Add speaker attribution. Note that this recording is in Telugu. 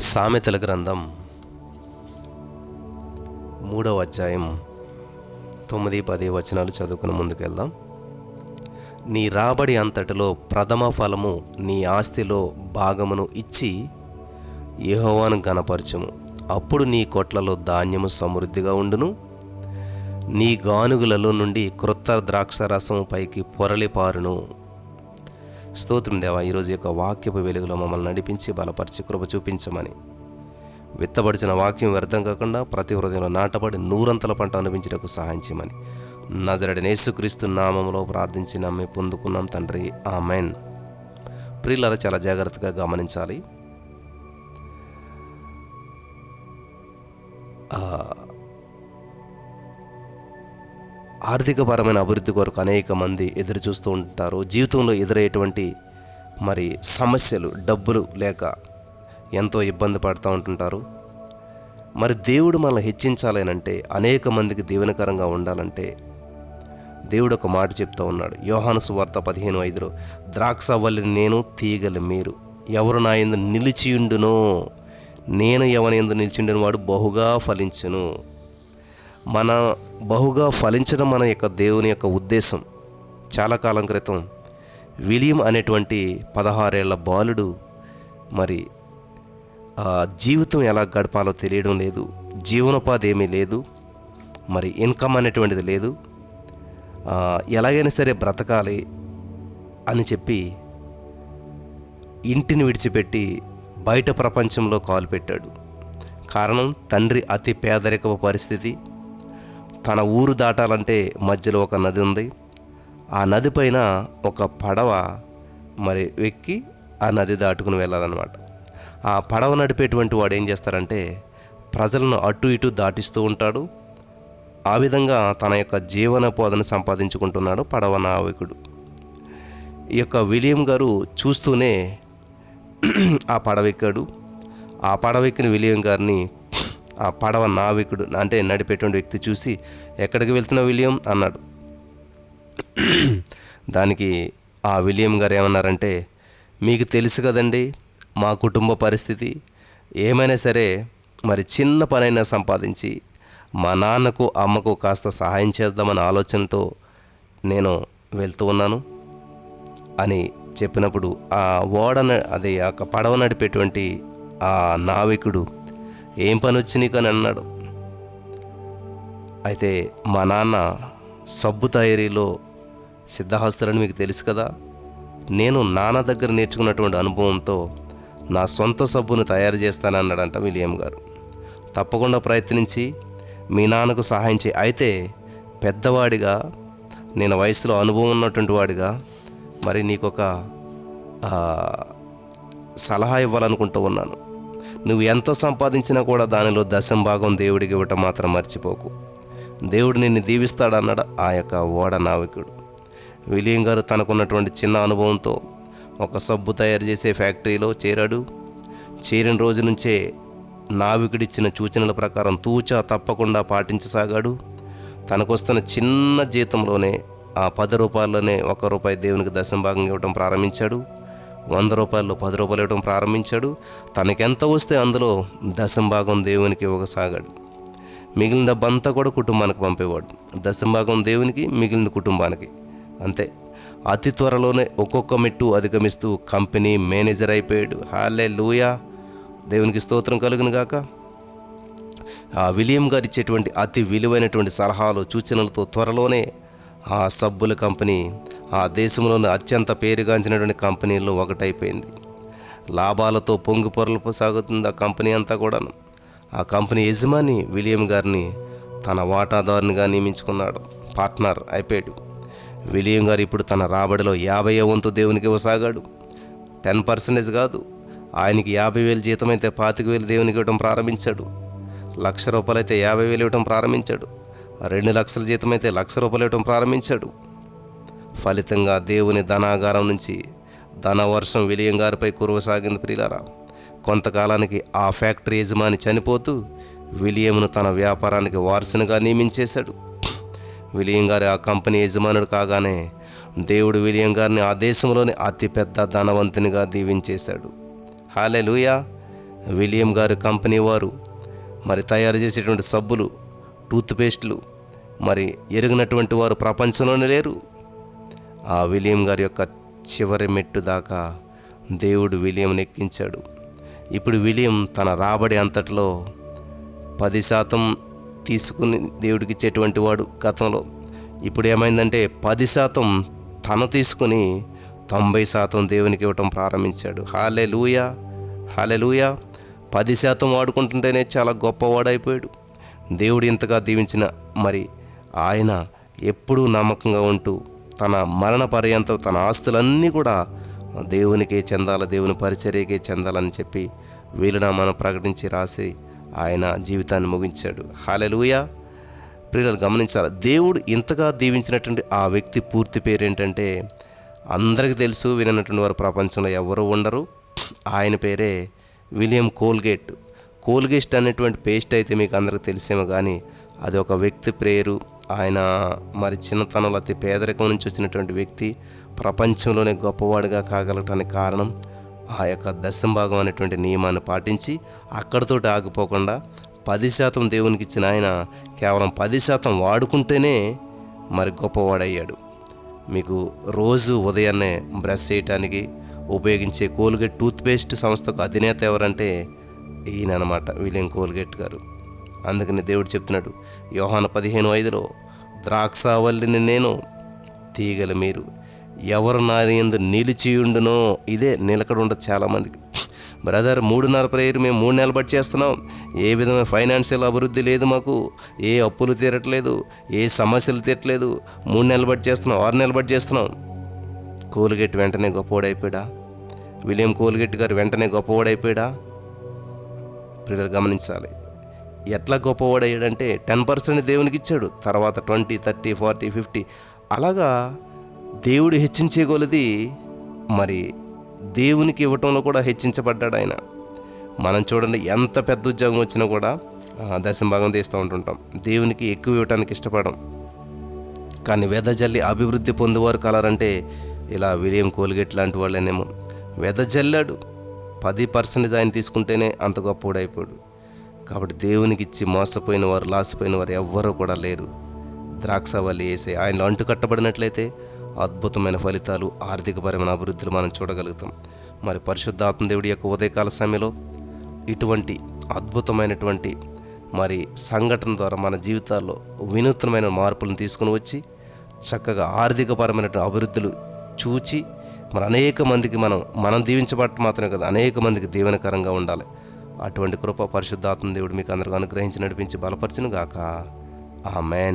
Speaker 1: సామెతల గ్రంథం మూడవ అధ్యాయం తొమ్మిది పది వచనాలు చదువుకుని ముందుకెళ్దాం. నీ రాబడి అంతటిలో ప్రథమ ఫలము నీ ఆస్తిలో భాగమును ఇచ్చి యహోవాను గనపరచుము అప్పుడు నీ కొట్లలో ధాన్యము సమృద్ధిగా ఉండును. నీ గానుగులలో నుండి క్రొత్త ద్రాక్ష రసము పైకి పొరలి పారును స్తోత్రం దేవా ఈరోజు యొక్క వాక్యపు వెలుగులో మమ్మల్ని నడిపించి బలపరిచి కృప చూపించమని. విత్తబడిచిన వాక్యం వ్యర్థం కాకుండా ప్రతి హృదయంలో నాటబడి నూరంతల పంట అనిపించడానికి సహాయం చేయమని. నజరడి యేసుక్రీస్తు నామంలో ప్రార్థించి నమ్మి పొందుకున్నాం తండ్రి. ఆమెన్. ప్రియులారా చాలా జాగ్రత్తగా గమనించాలి. ఆర్థికపరమైన అభివృద్ధి కొరకు అనేక మంది ఎదురు చూస్తూ ఉంటారు. జీవితంలో ఎదురయ్యేటువంటి మరి సమస్యలు డబ్బులు లేక ఎంతో ఇబ్బంది పడుతూ ఉంటుంటారు. మరి దేవుడు మనల్ని హెచ్చించాలనంటే అనేక మందికి దీవెనకరంగా ఉండాలంటే దేవుడు ఒక మాట చెప్తూ ఉన్నాడు. యోహాను సువార్త పదిహేను ఐదులో ద్రాక్ష వల్లి నేను తీగలి మీరు. ఎవరు నా ఎందు నిలిచియుండునో నేను ఎవరి ఎందు నిలిచిండిన వాడు బహుగా ఫలించును. మన బహుగా ఫలించడం మన యొక్క దేవుని యొక్క ఉద్దేశం చాలా కాలం క్రితం విలియం అనేటువంటి పదహారేళ్ళ బాలుడు మరి జీవితం ఎలా గడపాలో తెలియడం లేదు జీవనోపాధి ఏమీ లేదు మరి ఇన్కమ్ అనేటువంటిది లేదు ఎలాగైనా సరే బ్రతకాలి అని చెప్పి ఇంటిని విడిచిపెట్టి బయట ప్రపంచంలో కాలు పెట్టాడు. కారణం తండ్రి అతి పేదరికపు పరిస్థితి. తన ఊరు దాటాలంటే మధ్యలో ఒక నది ఉంది. ఆ నది పైన ఒక పడవ మరి ఎక్కి ఆ నది దాటుకుని వెళ్ళాలన్నమాట. ఆ పడవ నడిపేటువంటి వాడు ఏం చేస్తారంటే ప్రజలను అటు ఇటు దాటిస్తూ ఉంటాడు. ఆ విధంగా తన యొక్క జీవనోపాధిని సంపాదించుకుంటున్నాడు పడవ నావికుడు. ఈ యొక్క విలియం గారు చూస్తూనే ఆ పడవ ఎక్కాడు. ఆ పడవ ఎక్కిన విలియం గారిని ఆ పడవ నావికుడు అంటే నడిపేటువంటి వ్యక్తి చూసి ఎక్కడికి వెళ్తున్నావు విలియం? అన్నాడు. దానికి ఆ విలియం గారు ఏమన్నారంటే మీకు తెలుసు కదండి మా కుటుంబ పరిస్థితి. ఏమైనా సరే మరి చిన్న పనైనా సంపాదించి మా నాన్నకు అమ్మకు కాస్త సహాయం చేద్దామన్న ఆలోచనతో నేను వెళ్తూ ఉన్నాను అని చెప్పినప్పుడు ఆ ఓడ న- అదే ఆ పడవ నడిపేటువంటి ఆ నావికుడు ఏం పని వచ్చి నీకు అని అన్నాడు అయితే మా నాన్న సబ్బు తయారీలో సిద్ధహస్తులని మీకు తెలుసు కదా. నేను నాన్న దగ్గర నేర్చుకున్నటువంటి అనుభవంతో నా సొంత సబ్బును తయారు చేస్తానన్నాడంట విలియం గారు. తప్పకుండా ప్రయత్నించి మీ నాన్నకు సహాయం చేయి. అయితే పెద్దవాడిగా నేను వయసులో అనుభవం ఉన్నటువంటి వాడిగా మరి నీకొక సలహా ఇవ్వాలనుకుంటూ ఉన్నాను. నువ్వు ఎంత సంపాదించినా కూడా దానిలో దశం భాగం దేవుడికి ఇవ్వటం మాత్రం మర్చిపోకు. దేవుడు నిన్ను దీవిస్తాడన్నాడు ఆ యొక్క ఓడ నావికుడు. విలియం గారు తనకున్నటువంటి చిన్న అనుభవంతో ఒక సబ్బు తయారు చేసే ఫ్యాక్టరీలో చేరాడు. చేరిన రోజు నుంచే నావికుడిచ్చిన సూచనల ప్రకారం తూచా తప్పకుండా పాటించసాగాడు. తనకొస్తున్న చిన్న జీతంలోనే ఆ పది రూపాయల్లోనే ఒక రూపాయి దేవునికి దశం భాగం ఇవ్వడం ప్రారంభించాడు. వంద రూపాయలు పది రూపాయలు ఇవ్వడం ప్రారంభించాడు. తనకెంత వస్తే అందులో దశం భాగం దేవునికి ఇవ్వసాగాడు. మిగిలిన డబ్బంతా కూడా కుటుంబానికి పంపేవాడు. దశం భాగం దేవునికి మిగిలిన కుటుంబానికి. అంతే. అతి త్వరలోనే ఒక్కొక్క మెట్టు అధిగమిస్తూ కంపెనీ మేనేజర్ అయిపోయాడు. హాలే లూయా దేవునికి స్తోత్రం కలుగును గాక. ఆ విలియం గారు ఇచ్చేటువంటి అతి విలువైనటువంటి సలహాలు సూచనలతో త్వరలోనే ఆ సబ్బుల కంపెనీ ఆ దేశంలోని అత్యంత పేరుగాంచినటువంటి కంపెనీల్లో ఒకటైపోయింది. లాభాలతో పొంగి పొరలు సాగుతుంది ఆ కంపెనీ అంతా కూడాను. ఆ కంపెనీ యజమాని విలియం గారిని తన వాటాదారునిగా నియమించుకున్నాడు పార్ట్నర్ అయిపోయాడు. విలియం గారు ఇప్పుడు తన రాబడిలో యాభై వంతు దేవునికి ఇవ్వసాగాడు. టెన్ పర్సెంటేజ్ కాదు ఆయనకి యాభై వేలు జీతం అయితే పాతిక వేలు దేవునికి ఇవ్వడం ప్రారంభించాడు. లక్ష రూపాయలు అయితే యాభై వేలు ఇవ్వడం ప్రారంభించాడు. రెండు లక్షల జీతం అయితే లక్ష రూపాయలు ఇవ్వడం ప్రారంభించాడు. ఫలితంగా దేవుని ధనాగారం నుంచి ధనవర్షం విలియం గారిపై కురవసాగింది ప్రియులారా. కొంతకాలానికి ఆ ఫ్యాక్టరీ యజమాని చనిపోతూ విలియంను తన వ్యాపారానికి వారసునిగా నియమించేశాడు. విలియం గారి ఆ కంపెనీ యజమానుడు కాగానే దేవుడు విలియం గారిని ఆ దేశంలోని అతిపెద్ద ధనవంతునిగా దీవించేశాడు. హాలే లూయా విలియం గారి కంపెనీ వారు మరి తయారు చేసేటువంటి సబ్బులు టూత్పేస్ట్లు మరి ఎరిగినటువంటి వారు ప్రపంచంలోనే లేరు. ఆ విలియం గారి యొక్క చివరి మెట్టు దాకా దేవుడు విలియం ఎక్కించాడు. ఇప్పుడు విలియం తన రాబడి అంతటిలో పది శాతం తీసుకుని దేవుడికి ఇచ్చేటువంటి వాడు గతంలో. ఇప్పుడు ఏమైందంటే పది శాతం తను తీసుకుని తొంభై శాతం దేవునికి ఇవ్వటం ప్రారంభించాడు. హాలే లూయా హాలే లూయా పది శాతం వాడుకుంటుంటేనే చాలా గొప్పవాడైపోయాడు. దేవుడు ఇంతగా దీవించిన మరి ఆయన ఎప్పుడూ నమ్మకంగా ఉంటూ తన మరణ పర్యంతం తన ఆస్తులన్నీ కూడా దేవునికే చెందాల దేవుని పరిచర్యకే చెందాలని చెప్పి వీలునామాను ప్రకటించి రాసి ఆయన జీవితాన్ని ముగించాడు. హాలెలూయా ప్రియులు గమనించాలి? దేవుడు ఇంతగా దీవించినటువంటి ఆ వ్యక్తి పూర్తి పేరు ఏంటంటే అందరికీ తెలుసు వినటువంటి వారు ప్రపంచంలో ఎవరు ఉండరు. ఆయన పేరే విలియం కోల్గేట్. కోల్గేట్ అనేటువంటి పేస్ట్ అయితే మీకు అందరికీ తెలిసేమో కానీ అది ఒక వ్యక్తి పేరు ఆయన మరి చిన్నతనంలో అతి పేదరికం నుంచి వచ్చినటువంటి వ్యక్తి ప్రపంచంలోనే గొప్పవాడిగా కాగలటానికి కారణం ఆ యొక్క దశంభాగం అనేటువంటి నియమాన్ని పాటించి అక్కడితో ఆగిపోకుండా పది శాతం దేవునికి ఇచ్చిన ఆయన కేవలం పది శాతం వాడుకుంటేనే మరి గొప్పవాడయ్యాడు. మీకు రోజు ఉదయాన్నే బ్రష్ చేయటానికి ఉపయోగించే కోల్గేట్ టూత్పేస్ట్ సంస్థకు అధినేత ఎవరంటే ఈయన అనమాట విలియం కోల్గేట్ గారు. అందుకని దేవుడు చెప్తున్నాడు యోహాన పదిహేను ఐదులో ద్రాక్షావల్లిని నేను తీగల మీరు. ఎవరు నా నిలిచియుండునో ఇదే నిలకడ ఉండదు చాలామందికి. బ్రదర్ మూడున్నర ప్రేయర్ మేము మూడు నెలలు బట్టి చేస్తున్నాం. ఏ విధమైన ఫైనాన్షియల్ అభివృద్ధి లేదు మాకు. ఏ అప్పులు తీరట్లేదు. ఏ సమస్యలు తీరట్లేదు. మూడు నెలలు బట్టి చేస్తున్నాం ఆరు నెలలు బట్టి చేస్తున్నాం. కోల్గేట్ వెంటనే గొప్పవాడైపోయాడా విలియం కోల్గేట్ గారు వెంటనే గొప్పవాడైపోయాడా పిల్లలు గమనించాలి. ఎట్లా గొప్పవాడయ్యాడంటే టెన్ పర్సెంట్ దేవునికి ఇచ్చాడు తర్వాత ట్వంటీ థర్టీ ఫార్టీ ఫిఫ్టీ. అలాగా దేవుడు హెచ్చించే కొలది మరి దేవునికి ఇవ్వటంలో కూడా హెచ్చించబడ్డాడు ఆయన. మనం చూడండి ఎంత పెద్ద ఉద్యోగం వచ్చినా కూడా దశంభాగం భాగం తీస్తూ ఉంటుంటాం. దేవునికి ఎక్కువ ఇవ్వటానికి ఇష్టపడం. కానీ వెదజల్లి అభివృద్ధి పొందేవారు కలరంటే ఇలా విలియం కోల్గేట్ లాంటి వాళ్ళనేమో. వెదజల్లాడు. పది పర్సెంటేజ్ ఆయన తీసుకుంటేనే అంత గొప్పవాడైపోయాడు. కాబట్టి దేవునికి ఇచ్చి మోసపోయిన వారు లాసిపోయిన వారు ఎవ్వరూ కూడా లేరు. ద్రాక్షవల్లి వేసే ఆయనలో అంటు కట్టబడినట్లయితే అద్భుతమైన ఫలితాలు ఆర్థికపరమైన అభివృద్ధులు మనం చూడగలుగుతాం. మరి పరిశుద్ధాత్మ దేవుడి యొక్క ఉదయకాల సమయంలో ఇటువంటి అద్భుతమైనటువంటి మరి సంఘటన ద్వారా మన జీవితాల్లో వినూత్నమైన మార్పులను తీసుకుని వచ్చి చక్కగా ఆర్థికపరమైనటువంటి అభివృద్ధులు చూచి మరి అనేక మందికి మనం మనం దీవించబట్ట మాత్రమే కదా అనేక మందికి దీవెనకరంగా ఉండాలి. అటువంటి కృప పరిశుద్ధాత్మ దేవుడు మీకు అందరికీ అనుగ్రహించి నడిపించి బలపరచును గాక ఆమెన్.